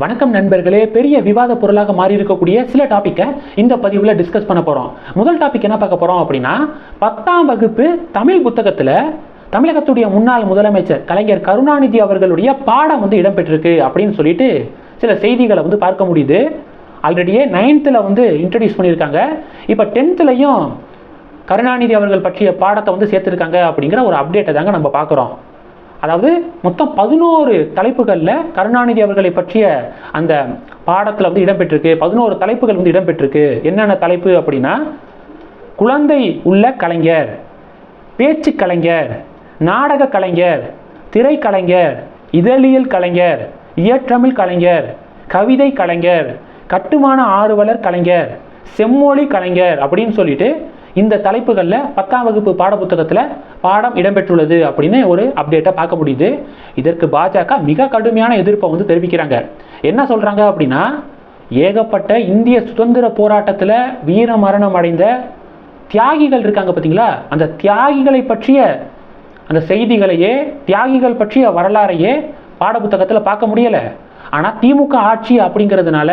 வணக்கம் நண்பர்களே பெரிய விவாத பொருளாக மாறி இருக்கக்கூடிய சில டாப்பிக்கை இந்த பதிவில் டிஸ்கஸ் பண்ண போகிறோம் முதல் டாபிக் என்ன பார்க்க போகிறோம் அப்படின்னா பத்தாம் வகுப்பு தமிழ் புத்தகத்தில் தமிழகத்துடைய முன்னாள் முதலமைச்சர் கலைஞர் கருணாநிதி அவர்களுடைய பாடம் வந்து இடம்பெற்றிருக்கு அப்படின்னு சொல்லிட்டு சில செய்திகளை வந்து பார்க்க முடியுது. ஆல்ரெடியே நைன்த்தில் வந்து இன்ட்ரடியூஸ் பண்ணியிருக்காங்க. இப்போ டென்த்துலையும் கருணாநிதி அவர்கள் பற்றிய பாடத்தை வந்து சேர்த்துருக்காங்க அப்படிங்கிற ஒரு அப்டேட்டை தாங்க நம்ம பார்க்குறோம். அதாவது மொத்தம் பதினோரு தலைப்புகளில் கருணாநிதி அவர்களை பற்றிய அந்த பாடத்தில் வந்து இடம்பெற்றிருக்கு. பதினோரு தலைப்புகள் வந்து இடம்பெற்றிருக்கு. என்னென்ன தலைப்பு அப்படின்னா குழந்தை உள்ள கலைஞர் பேச்சு கலைஞர் நாடக கலைஞர் திரைக்கலைஞர் இதழியல் கலைஞர் இயற்றமிழ் கலைஞர் கவிதை கலைஞர் கட்டுமான ஆர்வலர் கலைஞர் செம்மொழி கலைஞர் அப்படின்னு சொல்லிட்டு இந்த தலைப்புகளில் பத்தாம் வகுப்பு பாடப்புத்தகத்தில் பாடம் இடம்பெற்றுள்ளது அப்படின்னு ஒரு அப்டேட்டை பார்க்க முடியுது. இதற்கு பாஜக மிக கடுமையான எதிர்ப்பை வந்து தெரிவிக்கிறாங்க. என்ன சொல்கிறாங்க அப்படின்னா ஏகப்பட்ட இந்திய சுதந்திர போராட்டத்தில் வீர மரணம் அடைந்த தியாகிகள் இருக்காங்க பார்த்தீங்களா அந்த தியாகிகளை பற்றிய அந்த செய்திகளையே தியாகிகள் பற்றிய வரலாறையே பாடப்புத்தகத்தில் பார்க்க முடியலை. ஆனால் திமுக ஆட்சி அப்படிங்கிறதுனால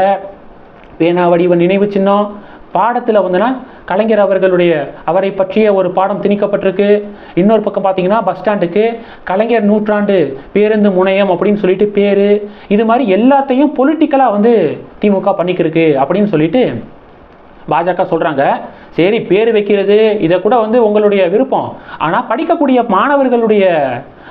பேனா வடிவ நினைவு சின்னம் பாடத்தில் வந்துன்னா கலைஞர் அவர்களுடைய அவரை பற்றிய ஒரு பாடம் திணிக்கப்பட்டிருக்கு. இன்னொரு பக்கம் பார்த்தீங்கன்னா பஸ் ஸ்டாண்டுக்கு கலைஞர் நூற்றாண்டு பேருந்து முனையம் அப்படின்னு சொல்லிட்டு பேர். இது மாதிரி எல்லாத்தையும் பொலிட்டிக்கலாக வந்து திமுக பண்ணிக்கிருக்கு அப்படின்னு சொல்லிட்டு பாஜக சொல்கிறாங்க சரி பேர் வைக்கிறது இதை கூட வந்து உங்களுடைய விருப்பம். ஆனால் படிக்கக்கூடிய மாணவர்களுடைய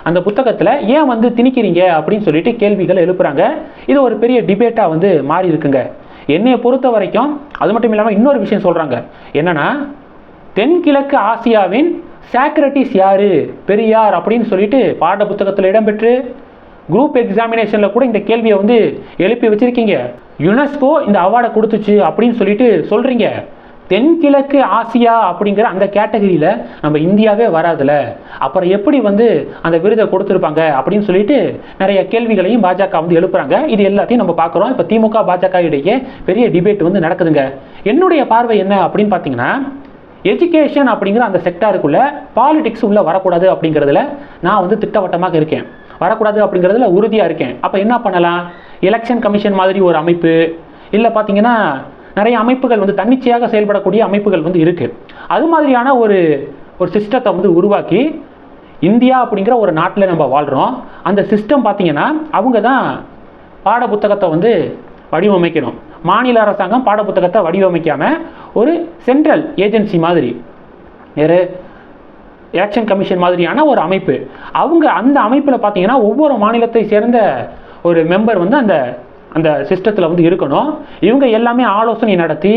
அந்த புத்தகத்தில் ஏன் வந்து திணிக்கிறீங்க அப்படின்னு சொல்லிட்டு கேள்விகள் எழுப்புறாங்க. இது ஒரு பெரிய டிபேட்டாக வந்து மாறி இருக்குங்க. என்னையை பொறுத்த வரைக்கும் அது மட்டும் இல்லாமல் இன்னொரு விஷயம் சொல்கிறாங்க என்னன்னா தென்கிழக்கு ஆசியாவின் சாக்ரட்டிஸ் யார்? பெரியார் அப்படின்னு சொல்லிட்டு பாட புத்தகத்தில் இடம்பெற்று குரூப் எக்ஸாமினேஷனில் கூட இந்த கேள்வியை வந்து எழுப்பி வச்சுருக்கீங்க. யுனெஸ்கோ இந்த அவார்டை கொடுத்துச்சு அப்படின்னு சொல்லிட்டு சொல்கிறீங்க தென்கிழக்கு ஆசியா அப்படிங்கிற அந்த கேட்டகரியில் நம்ம இந்தியாவே வராதுல. அப்புறம் எப்படி வந்து அந்த விருதை கொடுத்துருப்பாங்க அப்படின்னு சொல்லிட்டு நிறைய கேள்விகளையும் பாஜக வந்து எழுப்புறாங்க. இது எல்லாத்தையும் நம்ம பார்க்குறோம். இப்போ திமுக பாஜக இடையே பெரிய டிபேட் வந்து நடக்குதுங்க. என்னுடைய பார்வை என்ன அப்படின்னு பார்த்தீங்கன்னா எஜுகேஷன் அப்படிங்கிற அந்த செக்டாருக்குள்ள பாலிடிக்ஸ் உள்ள வரக்கூடாது அப்படிங்கிறதுல நான் வந்து திட்டவட்டமாக இருக்கேன். வரக்கூடாது அப்படிங்கிறதுல உறுதியாக இருக்கேன். அப்போ என்ன பண்ணலாம்? எலெக்ஷன் கமிஷன் மாதிரி ஒரு அமைப்பு. இல்லை பார்த்தீங்கன்னா நிறைய அமைப்புகள் வந்து தன்னிச்சையாக செயல்படக்கூடிய அமைப்புகள் வந்து இருக்குது அது மாதிரியான ஒரு ஒரு சிஸ்டத்தை வந்து உருவாக்கி இந்தியா அப்படிங்கிற ஒரு நாட்டில் நம்ம வாழ்கிறோம் அந்த சிஸ்டம் பார்த்தீங்கன்னா அவங்க தான் பாட புத்தகத்தை வந்து வடிவமைக்கணும். மாநில அரசாங்கம் பாட புத்தகத்தை வடிவமைக்காம ஒரு சென்ட்ரல் ஏஜென்சி மாதிரி வேறு எலெக்ஷன் கமிஷன் மாதிரியான ஒரு அமைப்பு. அவங்க அந்த அமைப்பில் பார்த்தீங்கன்னா ஒவ்வொரு மாநிலத்தை சேர்ந்த ஒரு மெம்பர் வந்து அந்த அந்த சிஸ்டத்தில் வந்து இருக்கணும். இவங்க எல்லாமே ஆலோசனை நடத்தி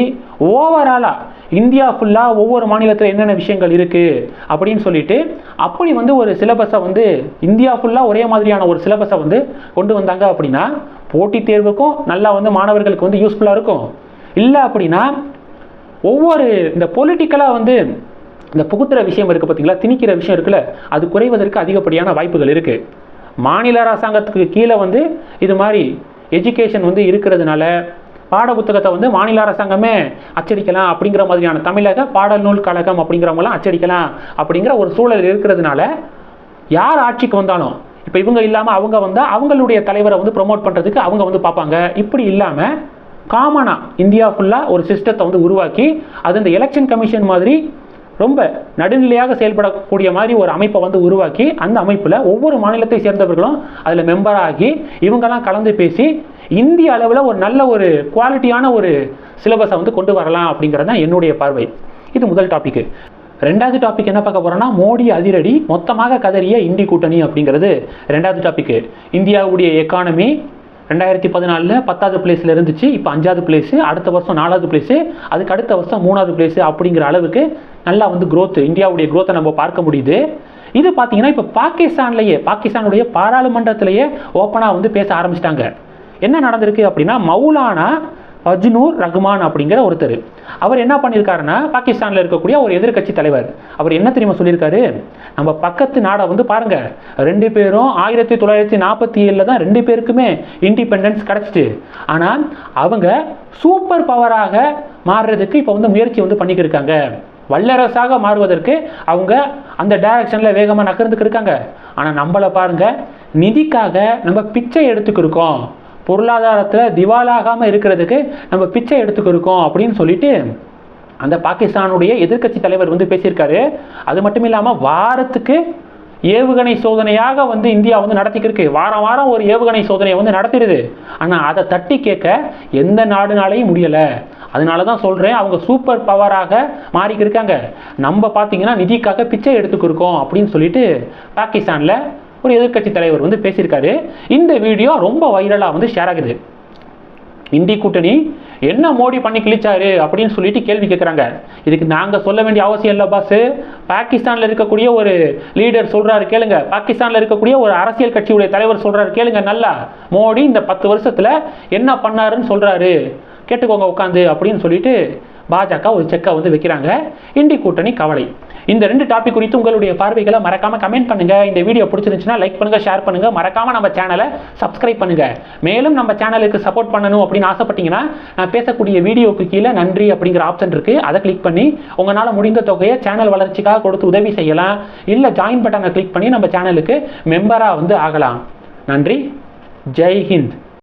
ஓவராலாக இந்தியா ஃபுல்லாக ஒவ்வொரு மாநிலத்தில் என்னென்ன விஷயங்கள் இருக்குது அப்படின்னு சொல்லிட்டு அப்படி வந்து ஒரு சிலபஸை வந்து இந்தியா ஃபுல்லாக ஒரே மாதிரியான ஒரு சிலபஸை வந்து கொண்டு வந்தாங்க அப்படின்னா போட்டித் தேர்வுக்கும் நல்லா வந்து மாணவர்களுக்கு வந்து யூஸ்ஃபுல்லாக இருக்கும். இல்லை அப்படின்னா ஒவ்வொரு இந்த பொலிட்டிக்கலாக வந்து இந்த புகுத்துற விஷயம் இருக்குது பார்த்தீங்களா திணிக்கிற விஷயம் இருக்குல்ல? அது குறைவதற்கு அதிகப்படியான வாய்ப்புகள் இருக்குது மாநில அரசாங்கத்துக்கு கீழே வந்து இது மாதிரி எஜுகேஷன் வந்து இருக்கிறதுனால பாட புத்தகத்தை வந்து மாநில அரசாங்கமே அச்சடிக்கலாம் அப்படிங்கிற மாதிரியான தமிழக பாடல் நூல் கழகம் அப்படிங்கிறவங்களாம் அச்சடிக்கலாம் அப்படிங்கிற ஒரு சூழல் இருக்கிறதுனால யார் ஆட்சிக்கு வந்தாலும் இப்போ இவங்க இல்லாமல் அவங்க வந்தால் அவங்களுடைய தலைவரை வந்து ப்ரொமோட் பண்ணுறதுக்கு அவங்க வந்து பார்ப்பாங்க. இப்படி இல்லாமல் காமனாக இந்தியா ஃபுல்லாக ஒரு சிஸ்டத்தை வந்து உருவாக்கி அது இந்த எலெக்ஷன் கமிஷன் மாதிரி ரொம்ப நடுநிலையாக செயல்படக்கூடிய மாதிரி ஒரு அமைப்பை வந்து உருவாக்கி அந்த அமைப்பில் ஒவ்வொரு மாநிலத்தை சேர்ந்தவர்களும் அதில் மெம்பர் ஆகி இவங்கெல்லாம் கலந்து பேசி இந்திய அளவில் ஒரு நல்ல ஒரு குவாலிட்டியான ஒரு சிலபஸை வந்து கொண்டு வரலாம் அப்படிங்கிறது தான் என்னுடைய பார்வை. இது முதல் டாப்பிக்கு ரெண்டாவது டாபிக் என்ன பார்க்க போகிறோன்னா மோடி அதிரடி மொத்தமாக கதறிய இந்தி கூட்டணி அப்படிங்கிறது ரெண்டாவது டாப்பிக்கு இந்தியாவுடைய எக்கானமி ரெண்டாயிரத்தி பதினாலில் பத்தாவது பிளேஸில் இருந்துச்சு இப்போ அஞ்சாவது பிளேஸு அடுத்த வருஷம் நாலாவது பிளேஸு அதுக்கு அடுத்த வருஷம் மூணாவது பிளேஸு அப்படிங்கிற அளவுக்கு நல்லா வந்து growth இந்தியாவுடைய குரோத்தை நம்ம பார்க்க முடியுது. இது பார்த்தீங்கன்னா இப்போ பாகிஸ்தான்லேயே பாகிஸ்தானுடைய பாராளுமன்றத்திலேயே ஓப்பனாக வந்து பேச ஆரம்பிச்சிட்டாங்க. என்ன நடந்திருக்கு அப்படின்னா மௌலானா அஜ்னூர் ரஹ்மான் அப்படிங்கிற ஒருத்தர். அவர் என்ன பண்ணியிருக்காருன்னா பாகிஸ்தானில் இருக்கக்கூடிய ஒரு எதிர்க்கட்சி தலைவர். அவர் என்ன தெரியுமா சொல்லியிருக்காரு? நம்ம பக்கத்து நாடை வந்து பாருங்கள் ரெண்டு பேரும் ஆயிரத்தி தொள்ளாயிரத்தி நாற்பத்தி ஏழில் தான் ரெண்டு பேருக்குமே இண்டிபெண்டன்ஸ் கிடச்சிட்டு ஆனால் அவங்க சூப்பர் பவராக மாறுறதுக்கு இப்போ வந்து முயற்சி வந்து பண்ணிக்கிருக்காங்க வல்லரசாக மாறுவதற்கு அவங்க அந்த டைரக்ஷனில் வேகமாக நகர்ந்துக்கு இருக்காங்க. ஆனால் நம்மளை பாருங்க நிதிக்காக நம்ம பிச்சை எடுத்துக்கிருக்கோம். பொருளாதாரத்தில் திவாலாகாமல் இருக்கிறதுக்கு நம்ம பிச்சை எடுத்துக்கிருக்கோம் அப்படின்னு சொல்லிட்டு அந்த பாகிஸ்தானுடைய எதிர்க்கட்சி தலைவர் வந்து பேசியிருக்காரு. அது மட்டும் இல்லாமல் வாரத்துக்கு ஏவுகணை சோதனையாக வந்து இந்தியா வந்து நடத்திக்கிருக்கு வாரம் வாரம் ஒரு ஏவுகணை சோதனையை வந்து நடத்திடுது. ஆனால் அதை தட்டி கேட்க எந்த நாடுனாலையும் முடியலை. அதனால தான் சொல்கிறேன் அவங்க சூப்பர் பவராக மாறிக்கிருக்காங்க நம்ம பார்த்தீங்கன்னா நிதிக்காக பிச்சை எடுத்துக்கிருக்கோம் அப்படின்னு சொல்லிட்டு பாகிஸ்தானில் ஒரு எதிர்க்கட்சி தலைவர் வந்து பேசியிருக்காரு. இந்த வீடியோ ரொம்ப வைரலாக வந்து ஷேர் ஆகுது. இந்தி கூட்டணி என்ன மோடி பண்ணி கிழிச்சாரு அப்படின்னு சொல்லிட்டு கேள்வி கேட்குறாங்க இதுக்கு நாங்கள் சொல்ல வேண்டிய அவசியம் இல்லை பாஸ் பாகிஸ்தானில் இருக்கக்கூடிய ஒரு லீடர் சொல்கிறாரு கேளுங்க. பாகிஸ்தானில் இருக்கக்கூடிய ஒரு அரசியல் கட்சியுடைய தலைவர் சொல்கிறாரு கேளுங்க நல்லா. மோடி இந்த பத்து வருஷத்தில் என்ன பண்ணாருன்னு சொல்கிறாரு கேட்டுக்கோங்க உட்காந்து அப்படின்னு சொல்லிட்டு பாஜக ஒரு செக்கை வந்து வைக்கிறாங்க. இண்டி கூட்டணி கவலை. இந்த ரெண்டு டாபிக் குறித்து உங்களுடைய பார்வைகளை மறக்காம கமெண்ட் பண்ணுங்க. இந்த வீடியோ பிடிச்சிருந்துச்சுன்னா லைக் பண்ணுங்க ஷேர் பண்ணுங்க. மறக்காம நம்ம சேனலை சப்ஸ்கிரைப் பண்ணுங்க. மேலும் நம்ம சேனலுக்கு சப்போர்ட் பண்ணணும் அப்படின்னு ஆசைப்பட்டீங்கன்னா நான் பேசக்கூடிய வீடியோக்கு கீழே நன்றி அப்படிங்கிற ஆப்ஷன் இருக்கு. அதை கிளிக் பண்ணி உங்களால் முடிந்த தொகையை சேனல் வளர்ச்சிக்காக கொடுத்து உதவி செய்யலாம். இல்லை ஜாயின் பட்டனை கிளிக் பண்ணி நம்ம சேனலுக்கு மெம்பராக வந்து ஆகலாம். நன்றி. ஜெய் ஹிந்த்.